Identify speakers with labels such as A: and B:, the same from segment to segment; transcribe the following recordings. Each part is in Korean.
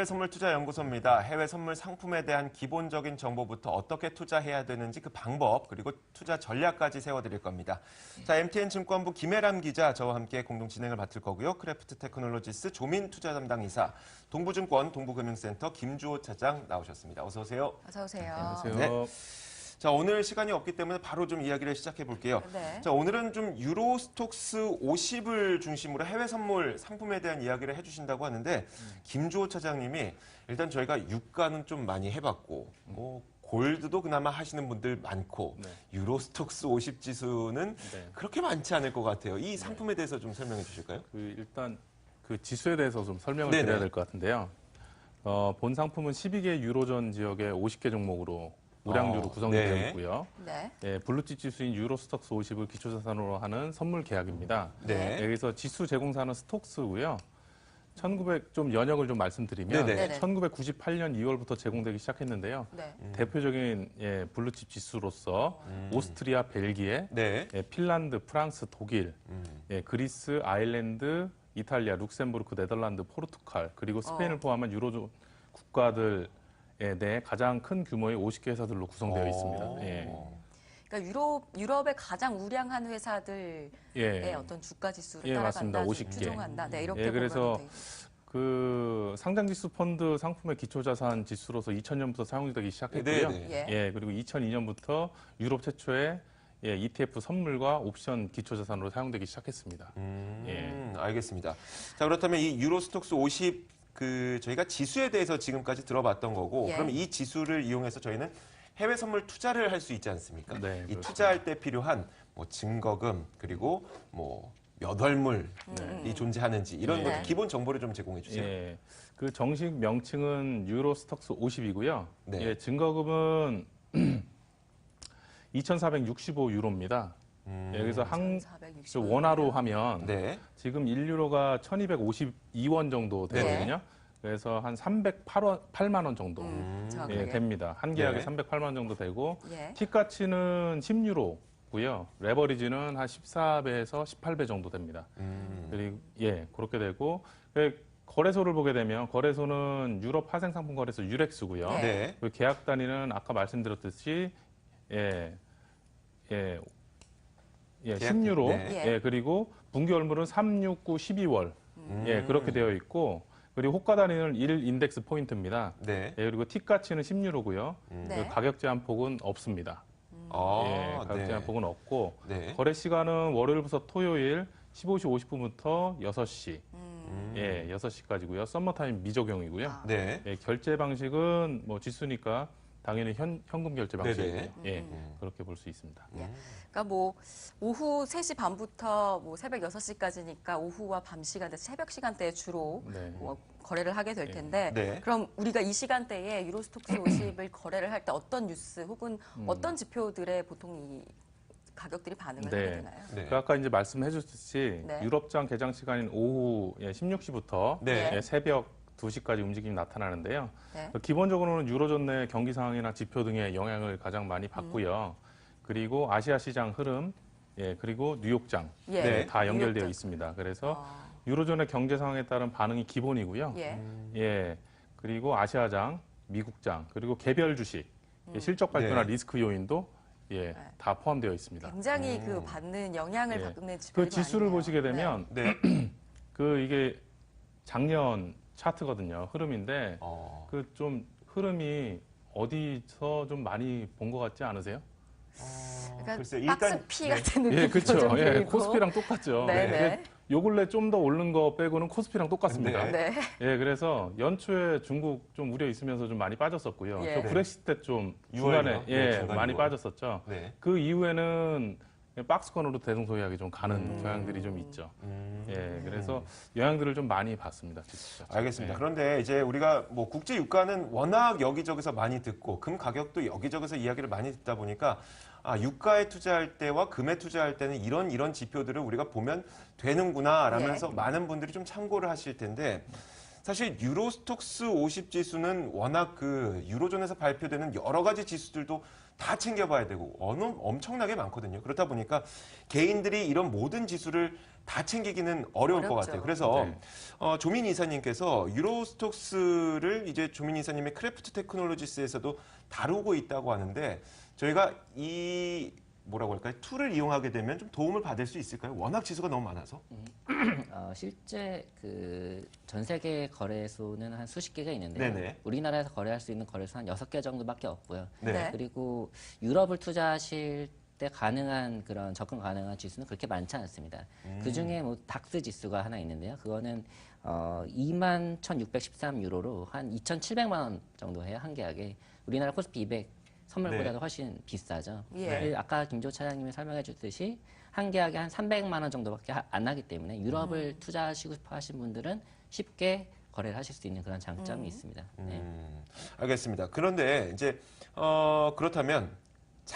A: 해외 선물 투자 연구소입니다. 해외 선물 상품에 대한 기본적인 정보부터 어떻게 투자해야 되는지 그 방법 그리고 투자 전략까지 세워드릴 겁니다. 자, MTN 증권부 김혜람 기자 저와 함께 공동 진행을 맡을 거고요. 크래프트 테크놀로지스 조민 투자 담당 이사, 동부증권 동부금융센터 김주호 차장 나오셨습니다. 어서 오세요.
B: 어서 오세요.
C: 안녕하세요.
A: 네. 자, 오늘 시간이 없기 때문에 바로 좀 이야기를 시작해 볼게요.
B: 네.
A: 자, 오늘은 좀 유로 스톡스 50을 중심으로 해외 선물 상품에 대한 이야기를 해 주신다고 하는데 김주호 차장님이 일단 저희가 유가는 좀 많이 해 봤고 뭐 골드도 그나마 하시는 분들 많고
C: 네.
A: 유로스톡스 50 지수는
C: 네.
A: 그렇게 많지 않을 것 같아요. 이 상품에 대해서 좀 설명해 주실까요?
C: 그 일단 그 지수에 대해서 좀 설명을
A: 네네.
C: 드려야 될 것 같은데요. 어, 본 상품은 12개 유로존 지역의 50개 종목으로 우량주로
A: 어,
C: 구성되어
A: 네.
C: 있고요.
B: 네.
C: 예, 블루칩 지수인 유로스톡스 50을 기초자산으로 하는 선물 계약입니다.
A: 네.
C: 여기서 지수 제공사는 스톡스고요. 1900 좀 연역을 좀 말씀드리면
A: 네네.
B: 네네.
C: 1998년 2월부터 제공되기 시작했는데요.
B: 네.
C: 대표적인 예, 블루칩 지수로서 오스트리아, 벨기에,
A: 네.
C: 예, 핀란드, 프랑스, 독일,
A: 음.
C: 예, 그리스, 아일랜드, 이탈리아, 룩셈부르크, 네덜란드, 포르투갈 그리고 스페인을
B: 어.
C: 포함한 유로존 국가들 에내 가장 큰 규모의 50개 회사들로 구성되어
A: 어.
C: 있습니다. 예.
B: 그러니까 유럽 유럽의 가장 우량한 회사들의
C: 예.
B: 어떤 주가 지수를
C: 예,
B: 따라간다,
C: 맞습니다. 50개.
B: 추종한다. 네, 이렇게
C: 예, 그래서 그 상장 지수 펀드 상품의 기초 자산 지수로서 2000년부터 사용되기 시작했고요.
A: 네, 네.
B: 예.
C: 예, 그리고 2002년부터 유럽 최초의 예, ETF 선물과 옵션 기초 자산으로 사용되기 시작했습니다.
A: 음,
C: 예.
A: 알겠습니다. 자, 그렇다면 이 유로스톡스 50 그 저희가 지수에 대해서 지금까지 들어봤던 거고
B: 예.
A: 그럼 이 지수를 이용해서 저희는 해외 선물 투자를 할 수 있지 않습니까?
C: 네,
A: 이
C: 그렇습니다.
A: 투자할 때 필요한 뭐 증거금 그리고 뭐몇 월물이 존재하는지 이런
B: 네.
A: 것 기본 정보를 좀 제공해 주세요.
C: 예, 그 정식 명칭은 유로스톡스 50이고요.
A: 네.
C: 예, 증거금은 2,465 유로입니다.
A: 음,
C: 예, 그래서 한
B: 1460.
C: 저 원화로 하면
A: 네.
C: 지금 1유로가 1,252원 정도 되거든요. 그래서 한 308원, 8만 원 정도
B: 음,
C: 예,
B: 정확하게.
C: 됩니다. 한 계약에
A: 네.
C: 308만 원 정도 되고
B: 예.
C: 팁가치는 10유로고요. 레버리지는 한 14배에서 18배 정도 됩니다.
A: 음,
C: 그리고 예 그렇게 되고 그 거래소를 보게 되면 거래소는 유럽 파생 상품 거래소 유렉스고요.
B: 네.
A: 네.
C: 그 계약 단위는 아까 말씀드렸듯이 예 예, 예,
A: 계약
C: 10유로
A: 네.
C: 예. 그리고 분기 월물은 3, 6, 9, 12월
A: 음.
C: 예 그렇게 되어 있고 그리고 호가 단위는 1 인덱스 포인트입니다.
A: 네.
C: 예, 그리고 팁 가치는 10유로고요.
A: 음.
B: 네.
C: 가격 제한 폭은 없습니다.
A: 아,
C: 예, 가격
A: 네.
C: 제한 폭은 없고
A: 네.
C: 거래 시간은 월요일부터 토요일 15시 50분부터 6시
B: 음.
C: 예, 6시까지고요. 썸머 타임 미적용이고요.
B: 아.
A: 네.
C: 예, 결제 방식은 뭐 지수니까 당연히 현, 현금 결제
A: 네네.
C: 예,
A: 음.
C: 그렇게 볼 수 있습니다.
B: 예. 그러니까 뭐 오후 3시 반부터 뭐 새벽 6시까지니까 오후와 밤 시간대, 새벽 시간대에 주로
C: 네.
B: 뭐 거래를 하게 될 텐데
A: 네.
B: 그럼 우리가 이 시간대에 유로스톡스 50을 거래를 할 때 어떤 뉴스 혹은
C: 음.
B: 어떤 지표들에 보통 이 가격들이 반응을
C: 네.
B: 하게 되나요?
A: 네.
C: 그 아까 이제 말씀해 주셨듯이
B: 네.
C: 유럽장 개장 시간인 오후 예, 16시부터
A: 네.
C: 예, 새벽 2시까지 움직임이 나타나는데요.
B: 네.
C: 기본적으로는 유로존 내 경기 상황이나 지표 등의 영향을 가장 많이 받고요. 그리고 아시아 시장 흐름, 예, 그리고 뉴욕장
B: 예.
A: 네.
C: 다 연결되어
B: 뉴욕장.
C: 있습니다. 그래서
B: 아,
C: 유로존의 경제 상황에 따른 반응이 기본이고요.
B: 예.
C: 예, 그리고 아시아장, 미국장, 그리고 개별 주식, 예, 실적 발표나
A: 네.
C: 리스크 요인도 예,
B: 네.
C: 다 포함되어 있습니다.
B: 굉장히
A: 음.
B: 그 받는 영향을
C: 예.
B: 받는
C: 그 지수를 보시게 되면
A: 네.
C: 그 이게 작년 차트거든요. 흐름인데
A: 어.
C: 그 좀 흐름이 어디서 좀 많이 본 것 같지 않으세요?
B: 그러니까
A: 글쎄요,
B: 박스
A: 일단-
B: 피
A: 네.
B: 같은 느낌이
C: 예, 그렇죠.
B: 좀
C: 예. 코스피랑 똑같죠.
B: 네,
C: 이게
B: 네.
C: 요 근래 좀 더 오른 거 빼고는 코스피랑 똑같습니다.
A: 네.
B: 네.
C: 예, 그래서 연초에 중국 좀 우려 있으면서 좀 많이 빠졌었고요.
B: 예.
C: 저 브렉시트 때 좀? 중간에
A: 네,
C: 예,
A: 중간
C: 많이
A: 유월.
C: 빠졌었죠.
A: 네.
C: 그 이후에는 박스권으로 대성소이하게 좀 가는
A: 음.
C: 경향들이 좀 있죠.
A: 음.
C: 예, 그래서 영향들을 좀 많이 받습니다. 진짜.
A: 알겠습니다.
C: 예.
A: 그런데 이제 우리가 뭐 국제 유가는 워낙 여기저기서 많이 듣고 금 가격도 여기저기서 이야기를 많이 듣다 보니까 아, 유가에 투자할 때와 금에 투자할 때는 이런 이런 지표들을 우리가 보면 되는구나 라면서
B: 예.
A: 많은 분들이 좀 참고를 하실 텐데 사실 유로스톡스 50 지수는 워낙 그 유로존에서 발표되는 여러 가지 지수들도 다 챙겨봐야 되고 어느 엄청나게 많거든요. 그렇다 보니까 개인들이 이런 모든 지수를 다 챙기기는 어려울 것
B: 어렵죠.
A: 같아요. 그래서
C: 네.
A: 어, 조민 이사님께서 유로스톡스를 이제 조민 이사님의 크래프트 테크놀로지스에서도 다루고 있다고 하는데 저희가 이 뭐라고 할까요? 툴을 이용하게 되면 좀 도움을 받을 수 있을까요? 워낙 지수가 너무 많아서.
D: 어, 실제 그 전 세계 거래소는 한 수십 개가 있는데
A: 네네.
D: 요 우리나라에서 거래할 수 있는 거래소 한 여섯 개 정도밖에 없고요.
A: 네.
B: 네.
D: 그리고 유럽을 투자하실 때 가능한 그런 접근 가능한 지수는 그렇게 많지 않습니다.
A: 음.
D: 그 중에 뭐 닥스 지수가 하나 있는데요. 그거는 어 2만 1,613 유로로 한 2,700만 원 정도 해요 한 계약에. 우리나라 코스피 200 선물보다도
A: 네.
D: 훨씬 비싸죠.
B: 예.
D: 네, 아까 김조 차장님이 설명해 줬듯이 한 계약에 한 300만 원 정도밖에 하- 안 하기 때문에 유럽을 투자하시고 싶어 하신 분들은 쉽게 거래를 하실 수 있는 그런 장점이 있습니다. 네.
A: 음, 알겠습니다. 그런데 이제 어, 그렇다면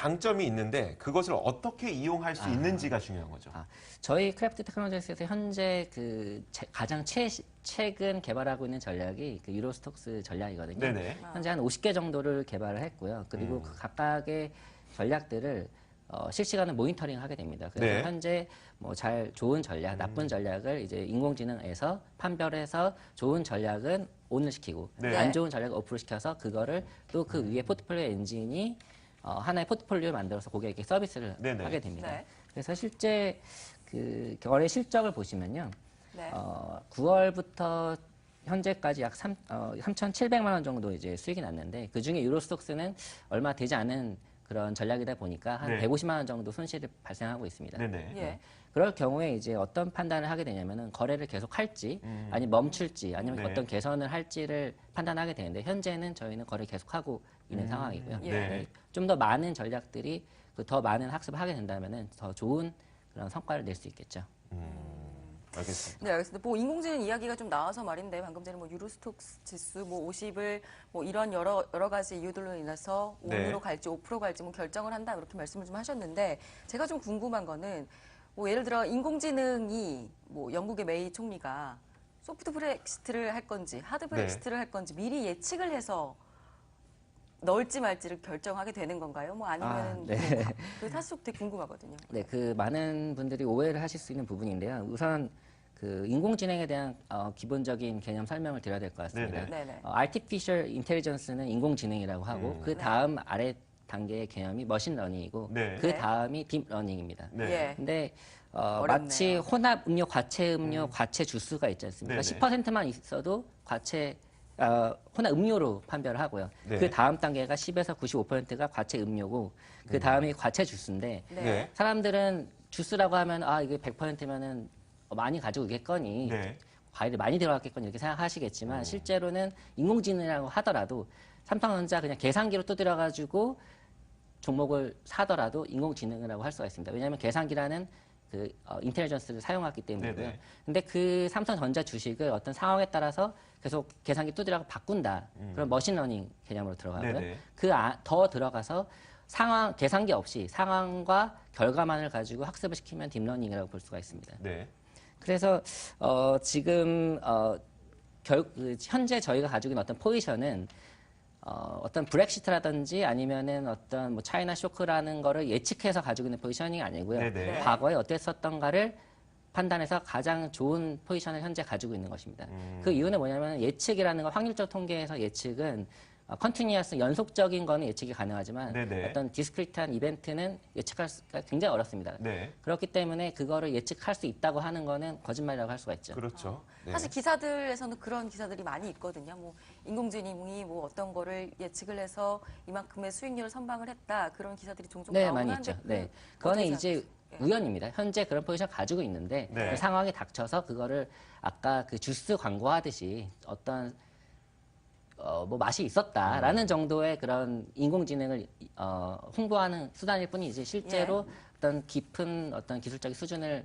A: 장점이 있는데 그것을 어떻게 이용할 수 있는지가 중요한 거죠.
D: 아, 저희 크래프트 테크놀로지에서 현재 그 제- 가장 최, 최근 개발하고 있는 전략이 그 유로스톡스 전략이거든요.
A: 네네.
D: 현재 한 50개 정도를 개발을 했고요. 그리고
A: 음.
D: 그 각각의 전략들을 어, 실시간으로 모니터링 하게 됩니다. 그래서
A: 네.
D: 현재 뭐 잘 좋은 전략, 나쁜 전략을 이제 인공지능에서 판별해서 좋은 전략은 온을 시키고
A: 네.
D: 안 좋은 전략을 오프를 시켜서 그거를 또 그 위에 포트폴리오 엔진이 어, 하나의 포트폴리오를 만들어서 고객에게 서비스를
A: 네네.
D: 하게 됩니다.
B: 네.
D: 그래서 실제 그 거래 실적을 보시면요.
B: 네.
D: 어, 9월부터 현재까지 약 3, 어, 3,700만 원 정도 이제 수익이 났는데 그 중에 유로스톡스는 얼마 되지 않은 그런 전략이다 보니까 한
A: 네.
D: 150만 원 정도 손실이 발생하고 있습니다.
A: 네네.
B: 예.
D: 그럴 경우에 이제 어떤 판단을 하게 되냐면은 거래를 계속 할지 아니면 멈출지 아니면
A: 네.
D: 어떤 개선을 할지를 판단하게 되는데 현재는 저희는 거래 계속하고 있는 상황이고요.
B: 예.
A: 네.
D: 좀더 많은 전략들이 그 더 많은 학습을 하게 된다면은 더 좋은 그런 성과를 낼 수 있겠죠.
A: 알겠습니다.
B: 네, 알겠습니다. 뭐 인공지능 이야기가 좀 나와서 말인데 방금 전에 뭐 유로스톡스 지수 뭐 50을 뭐 이런 여러 여러 가지 이유들로 인해서
A: 네.
B: 온으로 갈지 5% 갈지 뭐 결정을 한다 이렇게 말씀을 좀 하셨는데 제가 좀 궁금한 거는 뭐 예를 들어 인공지능이 뭐 영국의 메이 총리가 소프트 브렉시트를 할 건지 하드 브렉시트를 할 건지 미리 예측을 해서 넣을지 말지를 결정하게 되는 건가요? 뭐 아니면
D: 아, 네.
B: 그 사실 되게 궁금하거든요.
D: 네, 그 많은 분들이 오해를 하실 수 있는 부분인데요. 우선 그 인공지능에 대한 어, 기본적인 개념 설명을 드려야 될 것 같습니다.
A: 네네.
B: 네네.
D: 어, artificial intelligence는 인공지능이라고 하고
A: 음.
D: 그 다음 아래 단계의 개념이 머신러닝이고
A: 네.
D: 그
B: 네.
D: 다음이 딥러닝입니다.
A: 네.
B: 예.
D: 근데 어,
B: 어렵네요.
D: 마치 혼합 음료, 과체 음료, 과체 주스가 있지 않습니까?
A: 네네.
D: 10%만 있어도 과체 어, 혼합 음료로 판별을 하고요.
A: 네.
D: 그 다음 단계가 10에서 95%가 과체 음료고 그 다음이 과체 주스인데
B: 네.
A: 네.
D: 사람들은 주스라고 하면 아 이게 100%면은 많이 가지고 오겠거니
A: 네.
D: 과일이 많이 들어갔겠거니 이렇게 생각하시겠지만 실제로는 인공지능이라고 하더라도 삼성전자 그냥 계산기로 두드려 가지고 종목을 사더라도 인공지능이라고 할 수가 있습니다. 왜냐하면 계산기라는 그 어, 인텔리전스를 사용하기 때문이고요.
A: 네네.
D: 근데 그 삼성전자 주식을 어떤 상황에 따라서 계속 계산기 두드려가 바꾼다. 그럼 머신러닝 개념으로 들어가고요.
A: 네네.
D: 그더 들어가서 상황 계산기 없이 상황과 결과만을 가지고 학습을 시키면 딥러닝이라고 볼 수가 있습니다.
A: 네.
D: 그래서 어, 지금 어, 결, 그 현재 저희가 가지고 있는 어떤 포지션은 어, 어떤 브렉시트라든지 아니면은 어떤 뭐 차이나 쇼크라는 거를 예측해서 가지고 있는 포지셔닝이 아니고요.
A: 네네.
D: 과거에 어땠었던가를 판단해서 가장 좋은 포지션을 현재 가지고 있는 것입니다.
A: 음.
D: 그 이유는 뭐냐면 예측이라는 건 확률적 통계에서 예측은 어, 컨티뉴어스 연속적인 거는 예측이 가능하지만
A: 네네.
D: 어떤 디스크리트한 이벤트는 예측할 수가 굉장히 어렵습니다.
A: 네.
D: 그렇기 때문에 그거를 예측할 수 있다고 하는 거는 거짓말이라고 할 수가 있죠.
A: 그렇죠. 네.
B: 사실 기사들에서는 그런 기사들이 많이 있거든요. 뭐 인공지능이 뭐 어떤 거를 예측을 해서 이만큼의 수익률을 선방을 했다 그런 기사들이 종종
D: 네, 많이 있죠.
B: 그
D: 네. 그거는 이제
B: 생각하세요?
D: 우연입니다. 현재 그런 포지션 가지고 있는데
A: 네.
D: 그 상황이 닥쳐서 그거를 아까 그 주스 광고하듯이 어떤 어, 뭐 맛이 있었다라는
A: 음.
D: 정도의 그런 인공지능을 어, 홍보하는 수단일 뿐이지 실제로
B: 예.
D: 어떤 깊은 어떤 기술적인 수준을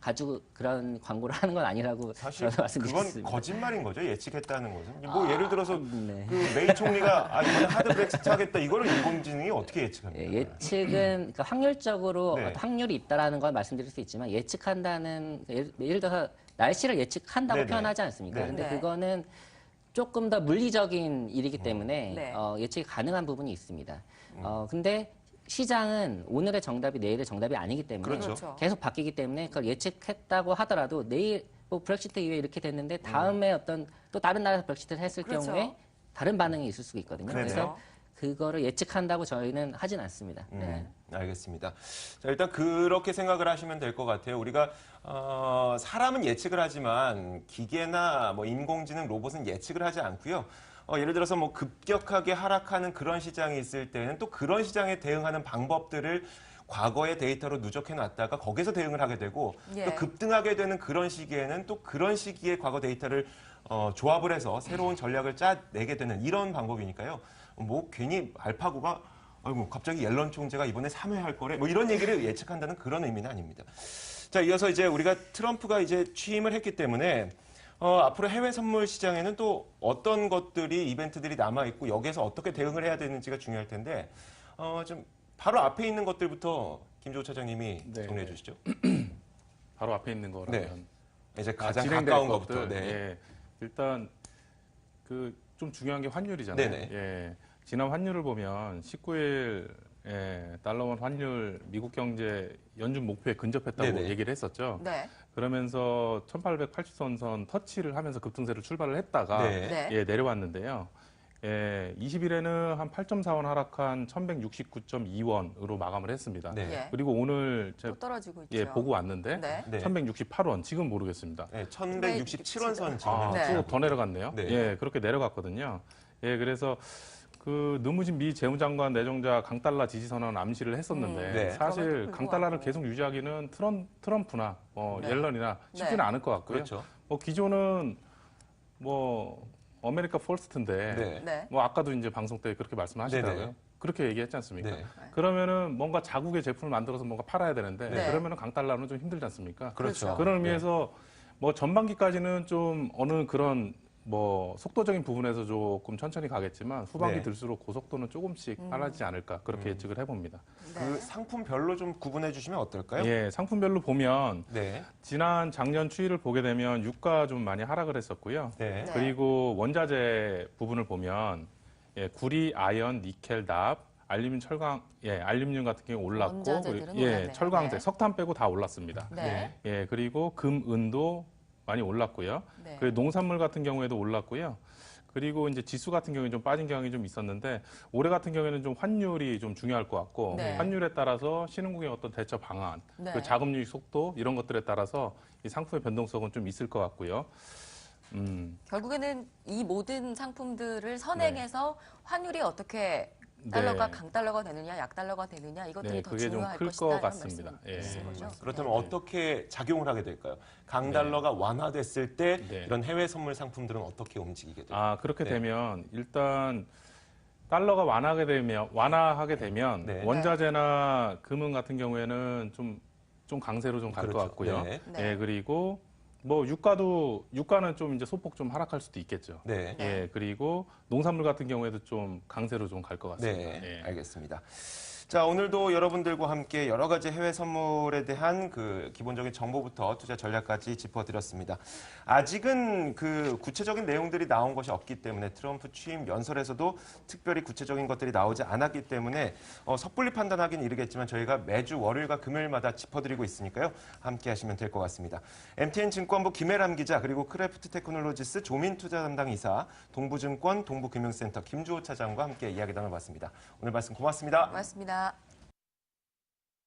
D: 가지고 그런 광고를 하는 건 아니라고
A: 사실 그건
D: 있습니다.
A: 거짓말인 거죠. 예측했다는 것은. 뭐 예를 들어서
D: 네.
A: 그 메이 총리가 아 이번에 하드 브렉시트 하겠다. 이거를 인공지능이 어떻게 예측합니까?
D: 예, 예측은 그러니까 확률적으로
A: 네.
D: 어떤 확률이 있다라는 건 말씀드릴 수 있지만 예측한다는 예를, 예를 들어서 날씨를 예측한다고
A: 네네.
D: 표현하지 않습니까?
A: 네.
D: 근데
B: 네.
D: 그거는 조금 더 물리적인 일이기 때문에
B: 네.
D: 어, 예측이 가능한 부분이 있습니다.
A: 음.
D: 어, 근데 시장은 오늘의 정답이 내일의 정답이 아니기 때문에
A: 그렇죠.
B: 그렇죠.
D: 계속 바뀌기 때문에 그걸 예측했다고 하더라도 내일 뭐 브렉시트 이후에 이렇게 됐는데 다음에 어떤 또 다른 나라에서 브렉시트를 했을
B: 그렇죠.
D: 경우에 다른 반응이 있을 수가 있거든요.
A: 네네.
D: 그래서 그거를 예측한다고 저희는 하진 않습니다. 네.
A: 음, 알겠습니다. 자, 일단 그렇게 생각을 하시면 될 것 같아요. 우리가 어, 사람은 예측을 하지만 기계나 뭐 인공지능 로봇은 예측을 하지 않고요. 어, 예를 들어서 뭐 급격하게 하락하는 그런 시장이 있을 때는 또 그런 시장에 대응하는 방법들을 과거의 데이터로 누적해 놨다가 거기서 대응을 하게 되고
B: 예.
A: 또 급등하게 되는 그런 시기에는 또 그런 시기에 과거 데이터를 어, 조합을 해서 새로운 전략을 짜내게 되는 이런 방법이니까요. 뭐 괜히 알파고가 아이고 갑자기 옐런 총재가 이번에 3회 할 거래 뭐 이런 얘기를 예측한다는 그런 의미는 아닙니다. 자 이어서 이제 우리가 트럼프가 이제 취임을 했기 때문에 어, 앞으로 해외 선물 시장에는 또 어떤 것들이 이벤트들이 남아 있고 여기에서 어떻게 대응을 해야 되는지가 중요할 텐데 어, 좀 바로 앞에 있는 것들부터 김조 차장님이
C: 네.
A: 정리해 주시죠.
C: 바로 앞에 있는 거라면
A: 이제
C: 아,
A: 가장
C: 진행될
A: 가까운 것부터. 네.
C: 예. 일단 그 좀 중요한 게 환율이잖아요.
A: 네네.
C: 예. 지난 환율을 보면 19일 예, 달러원 환율 미국 경제 연준 목표에 근접했다고
A: 네네.
C: 얘기를 했었죠.
B: 네.
C: 그러면서 1880선선 터치를 하면서 급등세를 출발을 했다가
A: 네.
B: 네.
C: 예, 내려왔는데요. 예, 20일에는 한 8.4원 하락한 1169.2원으로 마감을 했습니다.
A: 네.
B: 예.
C: 그리고 오늘
B: 제또 떨어지고 있죠.
C: 예, 보고 왔는데
B: 네.
A: 네.
C: 1168원 지금 모르겠습니다.
A: 네, 1167원 선 지금.
C: 아,
B: 네.
C: 또더 내려갔네요.
A: 네.
C: 예, 그렇게 내려갔거든요. 예, 그래서 그 느무진 미 재무장관 내정자 강달러 지지 선언 암시를 했었는데
B: 음.
A: 네.
C: 사실 강달러를
B: 불구하고.
C: 계속 유지하기는 트럼, 트럼프나 뭐
B: 네.
C: 옐런이나 쉽지는
B: 네.
C: 않을 것 같고요.
A: 그렇죠.
C: 뭐 기존은 뭐 아메리카 폴스트인데
A: 네.
B: 네.
C: 뭐 아까도 이제 방송 때 그렇게 말씀하시더라고요.
A: 네네.
C: 그렇게 얘기했지 않습니까?
A: 네.
C: 그러면은 뭔가 자국의 제품을 만들어서 뭔가 팔아야 되는데
B: 네.
C: 그러면은 강달러는 좀 힘들지 않습니까?
A: 그렇죠.
B: 그렇죠.
C: 그런 의미에서 뭐 전반기까지는 좀 어느 그런 뭐 속도적인 부분에서 조금 천천히 가겠지만 후반기
A: 네.
C: 들수록 고속도는 조금씩
B: 음.
C: 빨라지지 않을까 그렇게 예측을 해봅니다.
A: 그
B: 네.
A: 상품별로 좀 구분해 주시면 어떨까요?
C: 예, 상품별로 보면
A: 네.
C: 지난 작년 추이를 보게 되면 유가 좀 많이 하락을 했었고요.
A: 네.
B: 네.
C: 그리고 원자재 부분을 보면 예, 구리, 아연, 니켈, 납, 알루미늄, 철강, 예, 알루미늄 같은 경우 올랐고,
B: 원자재들은
C: 그리고- 예,
B: 올랐네요.
C: 철강제,
B: 네.
C: 석탄 빼고 다 올랐습니다.
B: 네.
C: 예, 그리고 금, 은도 많이 올랐고요.
B: 네.
C: 그리고 농산물 같은 경우에도 올랐고요. 그리고 이제 지수 같은 경우에 좀 빠진 경향이 좀 있었는데 올해 같은 경우에는 좀 환율이 좀 중요할 것 같고
B: 네.
C: 환율에 따라서 신흥국의 어떤 대처 방안,
B: 네.
C: 그 자금 유입 속도 이런 것들에 따라서 이 상품의 변동성은 좀 있을 것 같고요. 음,
B: 결국에는 이 모든 상품들을 선행해서 환율이 어떻게
C: 네.
B: 달러가 강달러가 되느냐, 약달러가 되느냐 이것들이
C: 네,
B: 더
C: 그게 좀
B: 중요할
C: 클
B: 것이다
C: 것
B: 이런
C: 같습니다.
B: 말씀이신
C: 예.
B: 거죠?
A: 그렇다면
B: 네.
A: 어떻게 작용을 하게 될까요? 강달러가 완화됐을 때
C: 네.
A: 이런 해외 선물 상품들은 어떻게 움직이게 될까요?
C: 아 그렇게
A: 네.
C: 되면 일단 달러가 완화하게 되면 완화하게 되면
A: 네.
C: 원자재나 금은 같은 경우에는 좀 좀 강세로 좀 갈 것
A: 그렇죠.
C: 같고요.
A: 네.
B: 네.
C: 예 그리고 뭐 유가도 유가는 좀 이제 소폭 좀 하락할 수도 있겠죠.
A: 네.
B: 네.
C: 예 그리고 농산물 같은 경우에도 좀 강세로 좀 갈 것 같습니다.
A: 네,
C: 예.
A: 알겠습니다. 자, 오늘도 여러분들과 함께 여러 가지 해외 선물에 대한 그 기본적인 정보부터 투자 전략까지 짚어드렸습니다. 아직은 그 구체적인 내용들이 나온 것이 없기 때문에 트럼프 취임 연설에서도 특별히 구체적인 것들이 나오지 않았기 때문에 어, 섣불리 판단하기는 이르겠지만 저희가 매주 월요일과 금요일마다 짚어드리고 있으니까요. 함께 하시면 될 것 같습니다. MTN 증권부 김혜람 기자 그리고 크래프트 테크놀로지스 조민 투자 담당 이사 동부증권 동부금융센터 김주호 차장과 함께 이야기 나눠봤습니다. 오늘 말씀 고맙습니다.
B: 고맙습 감사합니다.